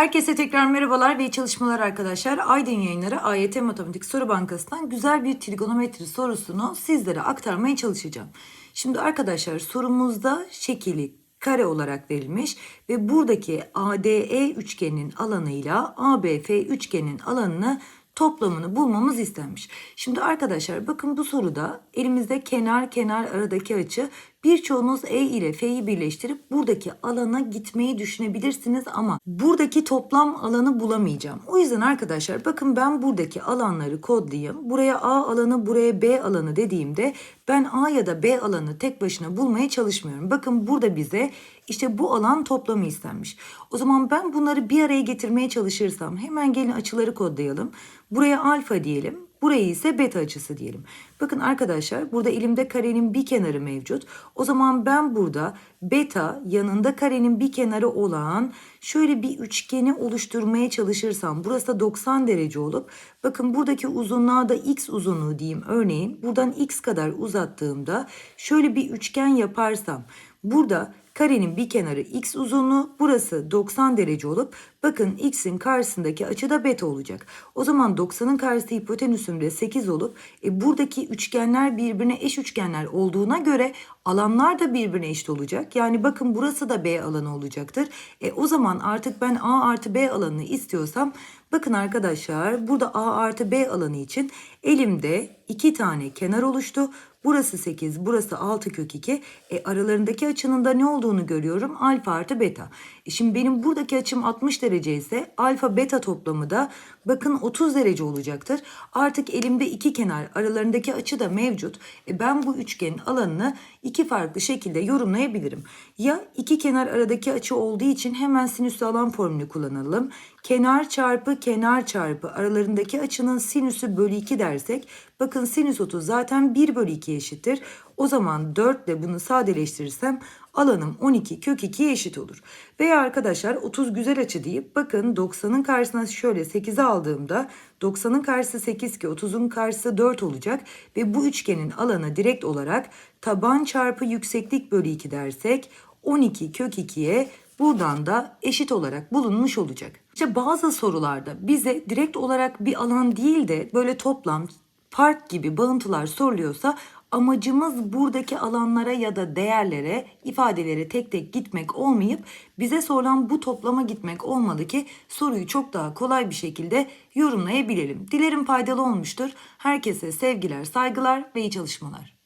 Herkese tekrar merhabalar ve iyi çalışmalar arkadaşlar. Aydın Yayınları AYT Matematik Soru Bankası'ndan güzel bir trigonometri sorusunu sizlere aktarmaya çalışacağım. Şimdi arkadaşlar sorumuzda şekili kare olarak verilmiş ve buradaki ADE üçgenin alanıyla ABF üçgenin alanını toplamını bulmamız istenmiş. Şimdi arkadaşlar bakın bu soruda elimizde kenar kenar aradaki açı birçoğunuz E ile F'yi birleştirip buradaki alana gitmeyi düşünebilirsiniz ama buradaki toplam alanı bulamayacağım. O yüzden arkadaşlar bakın ben buradaki alanları kodlayayım. Buraya A alanı buraya B alanı dediğimde ben A ya da B alanı tek başına bulmaya çalışmıyorum. Bakın burada bize işte bu alan toplamı istenmiş. O zaman ben bunları bir araya getirmeye çalışırsam hemen gelin açıları kodlayalım. Buraya alfa diyelim. Burayı ise beta açısı diyelim. Bakın arkadaşlar burada elimde karenin bir kenarı mevcut. O zaman ben burada beta yanında karenin bir kenarı olan şöyle bir üçgeni oluşturmaya çalışırsam burası da 90 derece olup bakın buradaki uzunluğa da x uzunluğu diyeyim örneğin buradan x kadar uzattığımda şöyle bir üçgen yaparsam burada Karenin bir kenarı x uzunluğu, burası 90 derece olup bakın x'in karşısındaki açı da beta olacak. O zaman 90'ın karşısı hipotenüsümde 8 olup e, buradaki üçgenler birbirine eş üçgenler olduğuna göre alanlar da birbirine eşit olacak. Yani bakın burası da B alanı olacaktır. E, o zaman artık ben A artı B alanını istiyorsam bakın arkadaşlar burada A artı B alanı için elimde iki tane kenar oluştu. Burası 8, burası 6 kök 2. E, aralarındaki açının da ne olduğunu görüyorum. Alfa artı beta. E, şimdi benim buradaki açım 60 derece ise alfa beta toplamı da bakın 30 derece olacaktır. Artık elimde iki kenar aralarındaki açı da mevcut. E, ben bu üçgenin alanını iki farklı şekilde yorumlayabilirim. Ya iki kenar aradaki açı olduğu için hemen sinüslü alan formülü kullanalım. Kenar çarpı kenar çarpı aralarındaki açının sinüsü bölü 2 dersek bakın sinüs 30 zaten 1 bölü 2 eşittir. O zaman 4 ile bunu sadeleştirirsem alanım 12 kök 2'ye eşit olur. Veya arkadaşlar 30 güzel açı deyip bakın 90'ın karşısına şöyle 8'i aldığımda 90'ın karşısı 8 ki 30'un karşısı 4 olacak ve bu üçgenin alanı direkt olarak taban çarpı yükseklik bölü 2 dersek 12 kök 2'ye buradan da eşit olarak bulunmuş olacak. İşte bazı sorularda bize direkt olarak bir alan değil de böyle toplam, part gibi bağıntılar soruluyorsa amacımız buradaki alanlara ya da değerlere, ifadelere tek tek gitmek olmayıp bize sorulan bu toplama gitmek olmalı ki soruyu çok daha kolay bir şekilde yorumlayabilelim. Dilerim faydalı olmuştur. Herkese sevgiler, saygılar ve iyi çalışmalar.